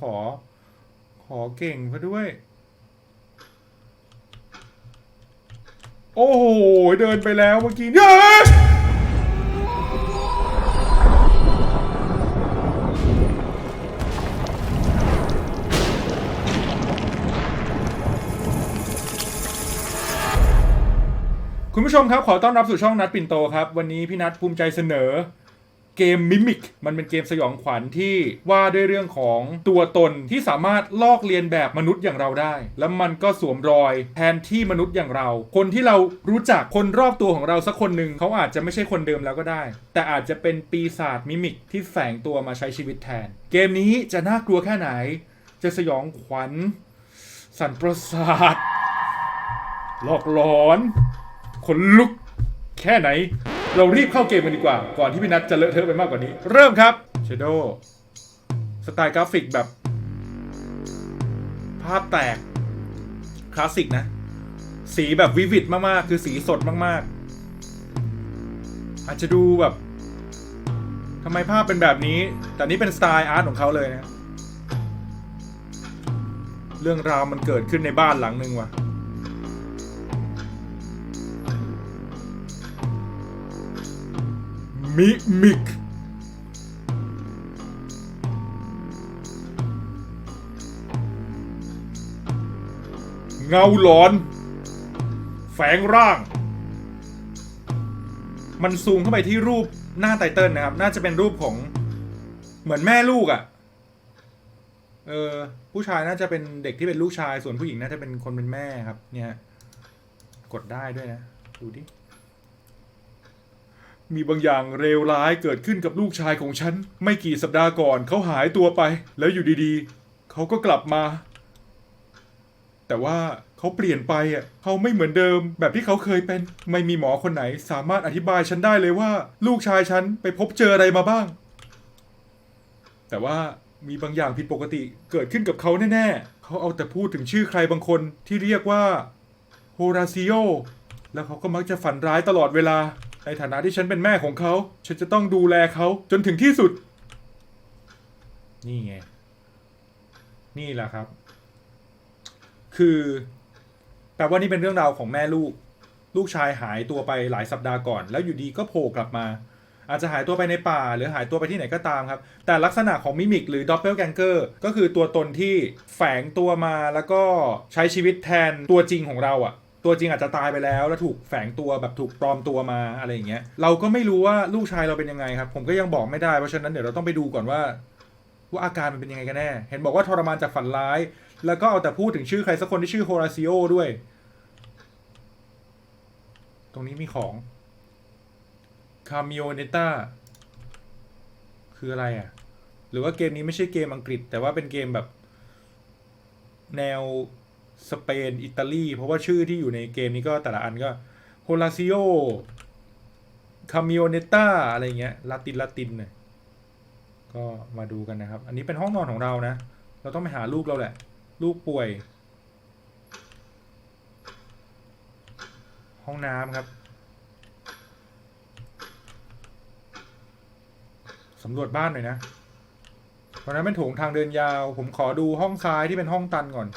ขอ ขอเก่งซะด้วย โอ้โห เดินไปแล้วเมื่อกี้เนี่ยคุณผู้ชมครับ ขอต้อนรับสู่ช่องนัดปิ่นโตครับ วันนี้พี่นัดภูมิใจเสนอ เกมมิมิกมันเป็นเกมสยองขวัญที่ว่าด้วยเรื่องของตัวตนที่สามารถลอกเลียนแบบมนุษย์อย่างเราได้ แล้วมันก็สวมรอยแทนที่มนุษย์อย่างเรา คนที่เรารู้จักคนรอบตัวของเราสักคนหนึ่งเขาอาจจะไม่ใช่คนเดิมแล้วก็ได้ แต่อาจจะเป็นปีศาจมิมิกที่แฝงตัวมาใช้ชีวิตแทน เกมนี้จะน่ากลัวแค่ไหน จะสยองขวัญ สั่นประสาทหลอกหลอนขนลุกแค่ไหน เรารีบเข้าเกมกันดีกว่า ก่อนที่พี่นัทจะเลอะเทอะไปมากกว่านี้ เริ่มครับเชโดสไตล์กราฟิกแบบ ภาพแตก คลาสสิกนะ สีแบบวิวิดมากๆ คือสีสดมากๆ อาจจะดูแบบทำไมภาพเป็นแบบนี้ แต่นี่เป็นสไตล์อาร์ตของเขาเลยนะ เรื่องราวมันเกิดขึ้นในบ้านหลังหนึ่งว่ะ มิมิกเงาหลอน แฝงร่าง มันซูมเข้าไปที่รูปหน้าไตเติลนะครับ น่าจะเป็นรูปของเหมือนแม่ลูกอะ่ะ เออ ผู้ชายน่าจะเป็นเด็กที่เป็นลูกชาย ส่วนผู้หญิงน่าจะเป็นคนเป็นแม่ครับ เนี่ย กดได้ด้วยนะ ดูดิ มีบางอย่างเลวร้ายเกิดขึ้นกับลูกชายของฉัน ไม่กี่สัปดาห์ก่อนเขาหายตัวไป แล้วอยู่ดีๆ เขาก็กลับมา แต่ว่าเขาเปลี่ยนไปอะเขาไม่เหมือนเดิม แบบที่เขาเคยเป็น ไม่มีหมอคนไหนสามารถอธิบายฉันได้เลยว่า ลูกชายฉันไปพบเจออะไรมาบ้าง แต่ว่ามีบางอย่างผิดปกติเกิดขึ้นกับเขาแน่ๆ เขาเอาแต่พูดถึงชื่อใครบางคนที่เรียกว่าโฮราซิโอแล้วเขาก็มักจะฝันร้ายตลอดเวลา ในฐานะที่ฉันเป็นแม่ของเขา ฉันจะต้องดูแลเขาจนถึงที่สุด นี่ไง นี่แหละครับ คือแปลว่านี่เป็นเรื่องราวของแม่ลูก ลูกชายหายตัวไปหลายสัปดาห์ก่อน แล้วอยู่ดีก็โผล่กลับมา อาจจะหายตัวไปในป่า หรือหายตัวไปที่ไหนก็ตามครับ แต่ลักษณะของมิมิกหรือด o ปเปิลแกงเกอร์ก็คือตัวตนที่แฝงตัวมาแล้วก็ใช้ชีวิตแทนตัวจริงของเราอะ ตัวจริงอาจจะตายไปแล้ว แล้วถูกแฝงตัวแบบถูกปลอมตัวมาอะไรอย่างเงี้ยเราก็ไม่รู้ว่าลูกชายเราเป็นยังไงครับ ผมก็ยังบอกไม่ได้เพราะฉะนั้นเดี๋ยวเราต้องไปดูก่อนว่า ว่าอาการมันเป็นยังไงกันแน่ เห็นบอกว่าทรมานจากฝันร้าย แล้วก็เอาแต่พูดถึงชื่อใครสักคนที่ชื่อโฮราซิโอด้วย ตรงนี้มีของคา m มิโอเนต้าคืออะไรอะ หรือว่าเกมนี้ไม่ใช่เกมอังกฤษ แต่ว่าเป็นเกมแบบ แนว สเปน อิตาลี เพราะว่าชื่อที่อยู่ในเกมนี้ก็แต่ละอันก็โฮลาซิโอคามิโอเนต้าอะไรเงี้ยลาตินลาตินเนี่ยก็มาดูกันนะครับ อันนี้เป็นห้องนอนของเรานะ เราต้องไปหาลูกเราแหละ ลูกป่วย ห้องน้ำครับสำรวจบ้านหน่อยนะ เพราะนั้นเป็นโถงทางเดินยาว ผมขอดูห้องซ้ายที่เป็นห้องตันก่อน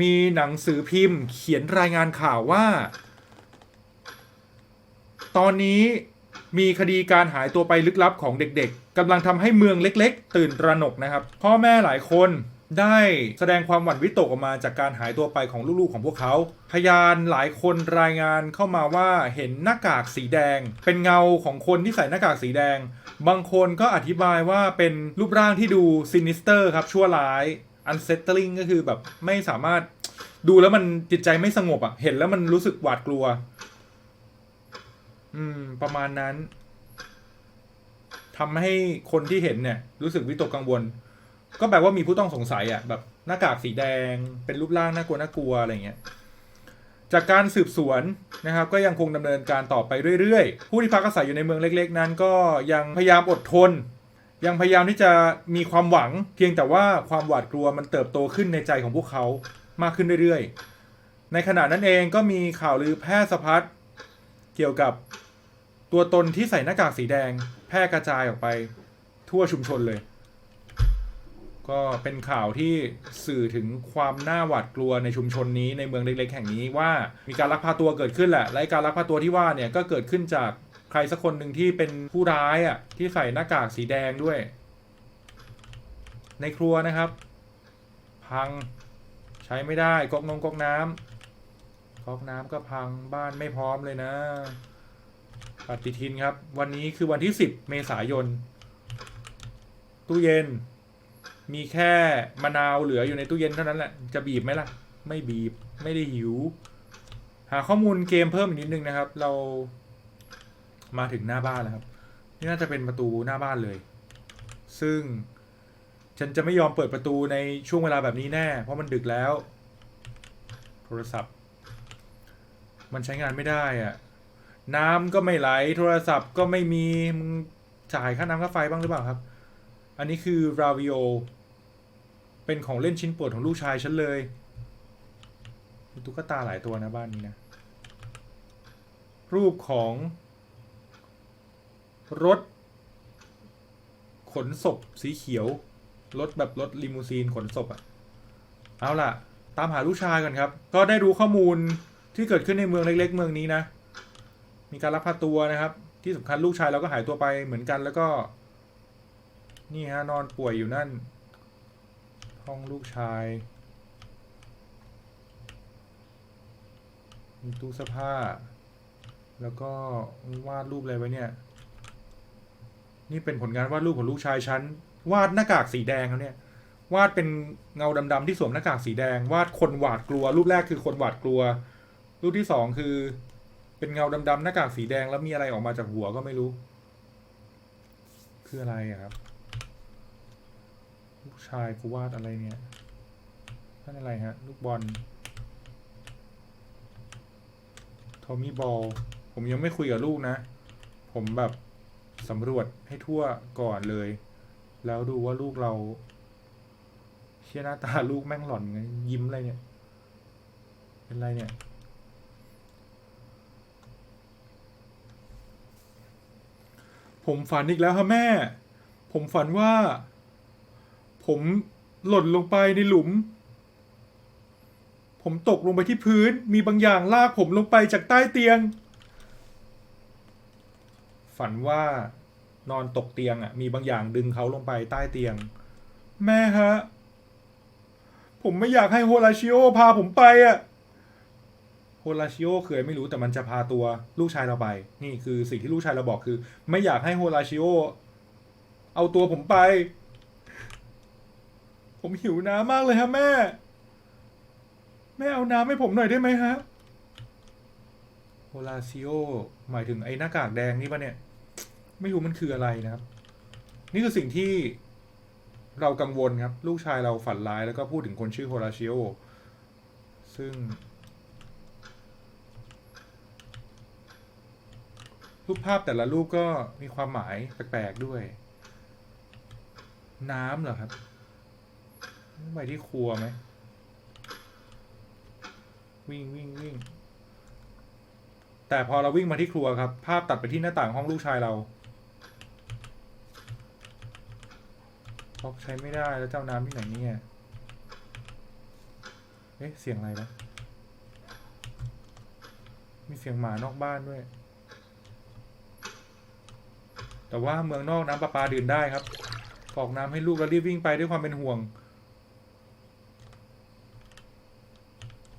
มีหนังสือพิมพ์ เขียนรายงานข่าวว่า ตอนนี้มีคดีการหายตัวไปลึกลับของเด็กๆกำลังทำให้เมืองเล็ก ๆ ตื่นตระหนกนะครับ พ่อแม่หลายคนได้แสดงความหวั่นวิตกออกมาจากการหายตัวไปของลูกๆของพวกเขา พยานหลายคนรายงานเข้ามาว่าเห็นหน้ากากสีแดง เป็นเงาของคนที่ใส่หน้ากากสีแดง บางคนก็อธิบายว่าเป็นรูปร่างที่ดูซินิสเตอร์ครับชั่วร้าย unsettling ก็คือแบบไม่สามารถดูแล้วมันจิตใจไม่สงบอะ่ะ เห็นแล้วมันรู้สึกหวาดกลัว อืม ประมาณนั้นทำให้คนที่เห็นเนี่ย รู้สึกวิตกกังวล ก็แปลว่ามีผู้ต้องสงสัยอะ่ะ แบบหน้ากากสีแดง เป็นรูปร่างน่ากลัวน่ากลัวอะไรเงี้ยจากการสืบสวนนะครับ ก็ยังคงดำเนินการต่อไปเรื่อยๆ ผู้ที่พักอาศัยอยู่ในเมืองเล็ก ๆ นั้น ก็ยังพยายามอดทน ยังพยายามที่จะมีความหวัง เพียงแต่ว่าความหวาดกลัวมันเติบโตขึ้นในใจของพวกเขามากขึ้นเรื่อยๆ ในขณะนั้นเองก็มีข่าวลือแพร่สะพัดเกี่ยวกับตัวตนที่ใส่หน้ากากสีแดง แพร่กระจายออกไปทั่วชุมชนเลย ก็เป็นข่าวที่สื่อถึงความน่าหวาดกลัวในชุมชนนี้ในเมืองเล็กๆแห่งนี้ว่ามีการลักพาตัวเกิดขึ้นแหละและการลักพาตัวที่ว่าเนี่ยก็เกิดขึ้นจาก ใครสักคนหนึ่งที่เป็นผู้ร้ายอะ ที่ใส่หน้ากากสีแดงด้วย ในครัวนะครับ พังใช้ไม่ได้ก๊อกนงก๊อกน้ำก๊อกน้ำก็พังบ้านไม่พร้อมเลยนะปฏิทินครับ วันนี้คือวันที่ 10 เมษายน ตู้เย็น มีแค่มะนาวเหลืออยู่ในตู้เย็นเท่านั้นแหละจะบีบไหมล่ะ ไม่บีบไม่ได้หิว หาข้อมูลเกมเพิ่มอีกนิดนึงนะครับ เรา มาถึงหน้าบ้านแล้วครับ นี่น่าจะเป็นประตูหน้าบ้านเลย ซึ่งฉันจะไม่ยอมเปิดประตูในช่วงเวลาแบบนี้แน่ เพราะมันดึกแล้ว โทรศัพท์ มันใช้งานไม่ได้อะน้ำก็ไม่ไหล โทรศัพท์ก็ไม่มีมึงจ่ายค่าน้ำค่าไฟบ้างหรือเปล่าครับ อันนี้คือราวิโอเป็นของเล่นชิ้นโปรดของลูกชายฉันเลยมีตุ๊กตาหลายตัวนะบ้านนี้นะ รูปของ รถ ขนศพสีเขียว รถแบบรถลิมูซีนขนศพอะเอาล่ะ ตามหาลูกชายก่อนครับ ก็ได้รู้ข้อมูลที่เกิดขึ้นในเมืองเล็ก ๆ เมืองนี้นะ มีการลักพาตัวนะครับ ที่สำคัญลูกชายเราก็หายตัวไปเหมือนกันแล้วก็ นี่ฮะนอนป่วยอยู่นั่น ห้องลูกชายมีตู้เสื้อผ้า แล้วก็วาดรูปอะไรไว้เนี่ย นี่เป็นผลงานวาดรูปของลูกชายฉันวาดหน้ากากสีแดงเขาเนี่ยวาดเป็นเงาดำๆที่สวมหน้ากากสีแดง วาดคนหวาดกลัว รูปแรกคือคนหวาดกลัว รูปที่สองคือ เป็นเงาดำๆหน้ากากสีแดงแล้วมีอะไรออกมาจากหัวก็ไม่รู้ คืออะไรครับ ลูกชายกูวาดอะไรเนี่ยนั่นอะไรฮะ ลูกบอลทอมมี่บอลผมยังไม่คุยกับลูกนะ ผมแบบ สำรวจให้ทั่วก่อนเลย แล้วดูว่าลูกเรา เชี่ยหน้าตาลูกแม่งหล่อนไงยิ้มอะไรเนี่ย เป็นไรเนี่ย ผมฝันอีกแล้วค่ะแม่ ผมฝันว่า ผมหล่นลงไปในหลุม ผมตกลงไปที่พื้น มีบางอย่างลากผมลงไปจากใต้เตียง ฝันว่านอนตกเตียงอะ มีบางอย่างดึงเขาลงไปใต้เตียง แม่ฮะ ผมไม่อยากให้โฮราชิโอพาผมไปอะโฮราชิโอเคยไม่รู้แต่มันจะพาตัวลูกชายเราไป นี่คือสิ่งที่ลูกชายเราบอกคือ ไม่อยากให้โฮราชิโอเอาตัวผมไป ผมหิวน้ำมากเลยฮะแม่ แม่เอาน้ำให้ผมหน่อยได้ไหมฮะโฮราซิโอหมายถึงไอ้หน้ากากแดงนี่ปะเนี่ย ไม่รู้มันคืออะไรนะครับ นี่คือสิ่งที่เรากังวลครับ ลูกชายเราฝันร้ายแล้วก็พูดถึงคนชื่อโฮราชิโอ ซึ่ง รูปภาพแต่ละรูปก็มีความหมายแปลกๆด้วย น้ำเหรอครับไปที่ครัวไหม วิ่งวิ่งวิ่งแต่พอเราวิ่งมาที่ครัวครับ ภาพตัดไปที่หน้าต่างห้องลูกชายเรา ล็อกใช้ไม่ได้แล้วเจ้าน้ำที่ไหนเนี่ยเอ๊ะเสียงอะไรนะมีเสียงหมานอกบ้านด้วย แต่ว่าเมืองนอกน้ำประปาดื่มได้ครับกอกน้ำให้ลูกแล้วรีบวิ่งไปด้วยความเป็นห่วง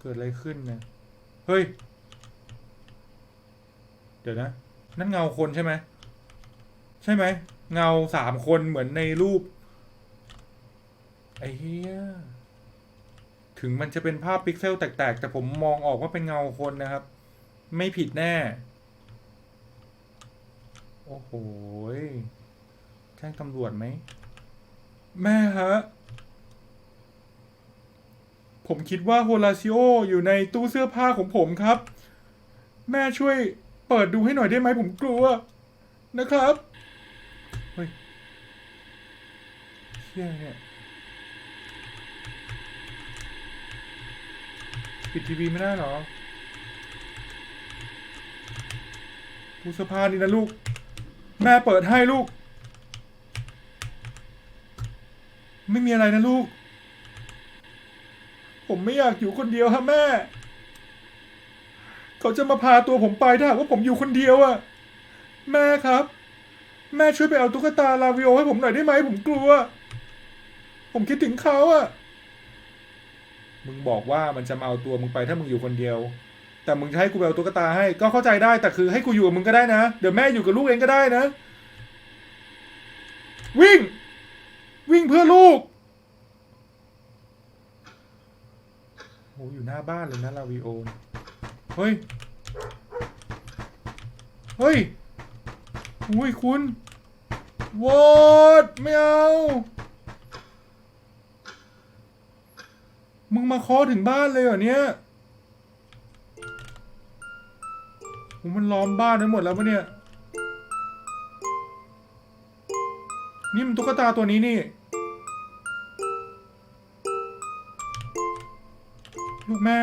เกิดอะไรขึ้นเนี่ยเฮ้ย เดี๋ยวนะ นั่นเงาคนใช่ไหม ใช่ไหม เงาสามคนเหมือนในรูป ไอ้เหี้ย ถึงมันจะเป็นภาพพิกเซลแตกๆ แต่ผมมองออกว่าเป็นเงาคนนะครับ ไม่ผิดแน่ โอ้โหแจ้งตำรวจไหม แม่ฮะ ผมคิดว่าโฮราซิโออยู่ในตู้เสื้อผ้าของผมครับ แม่ช่วยเปิดดูให้หน่อยได้ไหมผมกลัว นะครับ เฮ้ยเชี่ยเนี่ย ปิดทีวีไม่ได้หรอทดูเสื้อผ้านี่นะลูก แม่เปิดให้ลูก ไม่มีอะไรนะลูก ผมไม่อยากอยู่คนเดียวฮะแม่ เขาจะมาพาตัวผมไปถ้าหากว่าผมอยู่คนเดียวอะแม่ครับ แม่ช่วยไปเอาตุ๊กตาลาวิโอให้ผมหน่อยได้ไหมผมกลัว ผมคิดถึงเขาอะ มึงบอกว่ามันจะมาเอาตัวมึงไปถ้ามึงอยู่คนเดียว แต่มึงจะให้กูไปเอาตุ๊กตาให้ ก็เข้าใจได้แต่คือให้กูอยู่กับมึงก็ได้นะ เดี๋ยวแม่อยู่กับลูกเองก็ได้นะ วิ่ง วิ่งเพื่อลูกโหอยู่หน้าบ้านเลยนะลาวิโอเนี่ยเฮ้ย เฮ้ย อุ้ยคุณวอดไม่เอา มาเคาะถึงบ้านเลยเหรอเนี่ยมันล้อมบ้านไว้หมดแล้วปะเนี่ย นี่มันตุ๊กตาตัวนี้นี่ ลูกแม่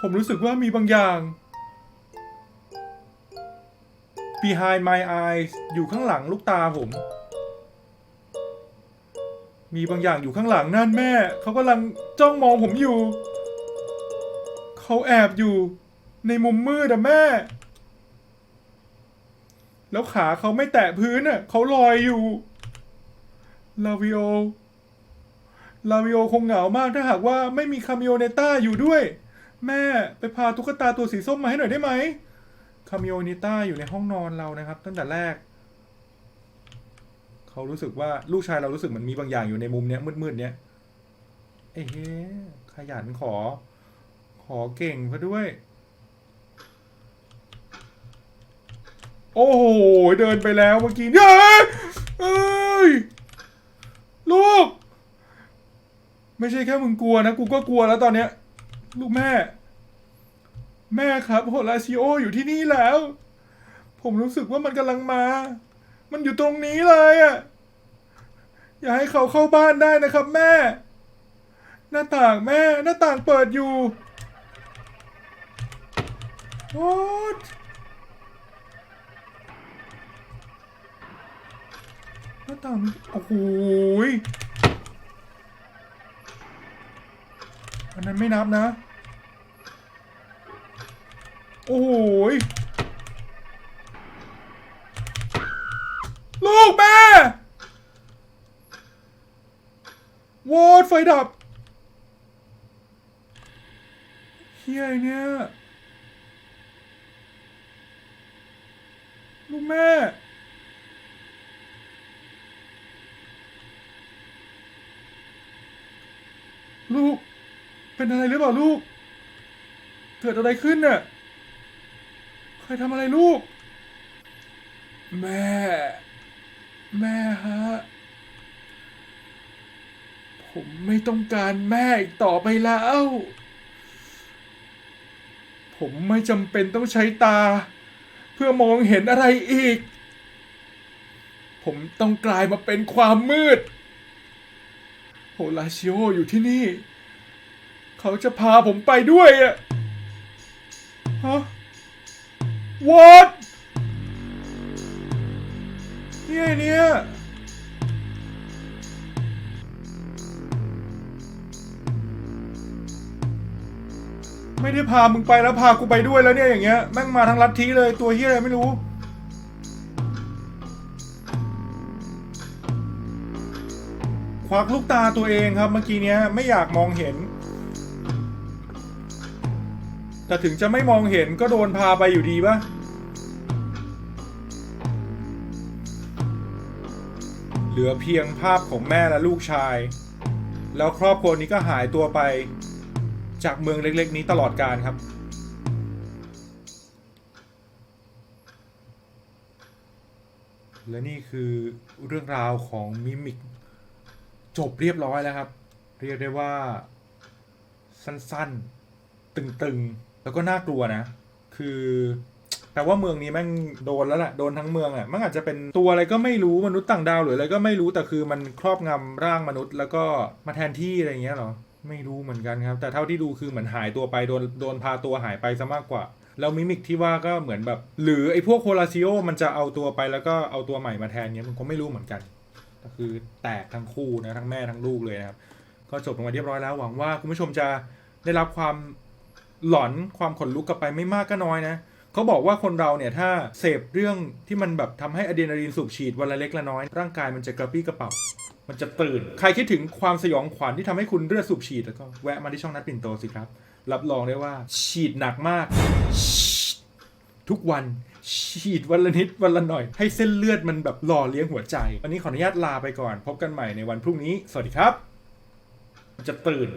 ผมรู้สึกว่ามีบางอย่าง behind my eyes อยู่ข้างหลังลูกตาผม มีบางอย่างอยู่ข้างหลังนั่นแม่ เขากำลังจ้องมองผมอยู่ เขาแอบอยู่ ในมุมมืดอะแม่ แล้วขาเขาไม่แตะพื้นอะเขาลอยอยู่ลาวิโอลาวิโอคงเหงามากถ้าหากว่าไม่มีคามิโอเนต้าอยู่ด้วย แม่ไปพาตุ๊กตาตัวสีส้มมาให้หน่อยได้ไหมคามิโอนิต้าอยู่ในห้องนอนเรานะครับ ตั้งแต่แรก เขารู้สึกว่าลูกชายเรารู้สึกเหมือนมีบางอย่างอยู่ในมุมเนี้ยมืดๆเนี้ยเอ๊ะขยันขอ ขอเก่งซะด้วย โอ้โห เดินไปแล้วเมื่อกี้เฮ้ยเอ้ยลูก ไม่ใช่แค่มึงกลัวนะ กูก็กลัวแล้วตอนเนี้ย ลูกแม่ แม่ครับโฮลาซิโออยู่ที่นี่แล้ว ผมรู้สึกว่ามันกำลังมา มันอยู่ตรงนี้เลยอะอย่าให้เขาเข้าบ้านได้นะครับ แม่ หน้าต่างแม่ หน้าต่างเปิดอยู่ What หน้าต่างโอ้โหอันนั้นไม่นับนะ โอ้โหยลูกแม่วอ ดไฟดับเฮียเนี่ยลูกแม่ ลูก เป็นอะไรหรือเปล่าลูก เกิดอะไรขึ้นน่ะใครทำอะไรลูก แม่ แม่ฮะ ผมไม่ต้องการแม่อีกต่อไปแล้ว ผมไม่จำเป็นต้องใช้ตา เพื่อมองเห็นอะไรอีก ผมต้องกลายมาเป็นความมืด โฮลาชิโออยู่ที่นี่ เขาจะพาผมไปด้วยอะฮะ what นี่ไงเนี่ย ไม่ได้พามึงไปแล้วพากูไปด้วยแล้วเนี่ยอย่างเงี้ยแม่งมาทั้งลัทธิเลยตัวเฮียอะไรไม่รู้ ควักลูกตาตัวเองครับเมื่อกี้เนี้ยไม่อยากมองเห็น แต่ถึงจะไม่มองเห็นก็โดนพาไปอยู่ดีปะเหลือเพียงภาพของแม่และลูกชาย แล้วครอบครัวนี้ก็หายตัวไป จากเมืองเล็ก ๆ นี้ตลอดกาลครับ และนี่คือเรื่องราวของมิมิกจบเรียบร้อยแล้วครับ เรียกได้ว่าสั้นๆ ตึงๆ แล้วก็น่ากลัวนะ คือ แต่ว่าเมืองนี้แม่งโดนแล้วแหละโดนทั้งเมืองอะมันอาจจะเป็นตัวอะไรก็ไม่รู้มนุษย์ต่างดาวหรืออะไรก็ไม่รู้แต่คือมันครอบงำร่างมนุษย์ แล้วก็มาแทนที่อะไรอย่างเงี้ยเหรอ ไม่รู้เหมือนกันครับ แต่เท่าที่ดูคือเหมือนหายตัวไปโดนโดนพาตัวหายไปซะมากกว่า แล้วมิมิกที่ว่าก็เหมือนแบบ หรือไอ้พวกโคลาซิโอมันจะเอาตัวไปแล้วก็เอาตัวใหม่มาแทนเนี้ยมันก็ไม่รู้เหมือนกันก็คือแตกทั้งคู่นะทั้งแม่ทั้งลูกเลยนะครับ ก็จบลงมาเรียบร้อยแล้วหวังว่าคุณผู้ชมจะได้รับความหลอนความขนลุกกลับไปไม่มากก็น้อยนะเขาบอกว่าคนเราเนี่ยถ้าเสพเรื่องที่มันแบบทำให้อะดรีนาลีนสูบฉีดวันละเล็กละน้อยร่างกายมันจะกระปี้กระเป๋า มันจะตื่น ใครคิดถึงความสยองขวัญที่ทำให้คุณเลือดสูบฉีดแล้วก็แวะมาที่ช่องนัดปิ่นโตสิครับ รับรองได้ว่าฉีดหนักมาก ทุกวันฉีดวันละนิดวันละหน่อย ให้เส้นเลือดมันแบบหล่อเลี้ยงหัวใจ วันนี้ขออนุญาตลาไปก่อน พบกันใหม่ในวันพรุ่งนี้ สวัสดีครับ จะตื่น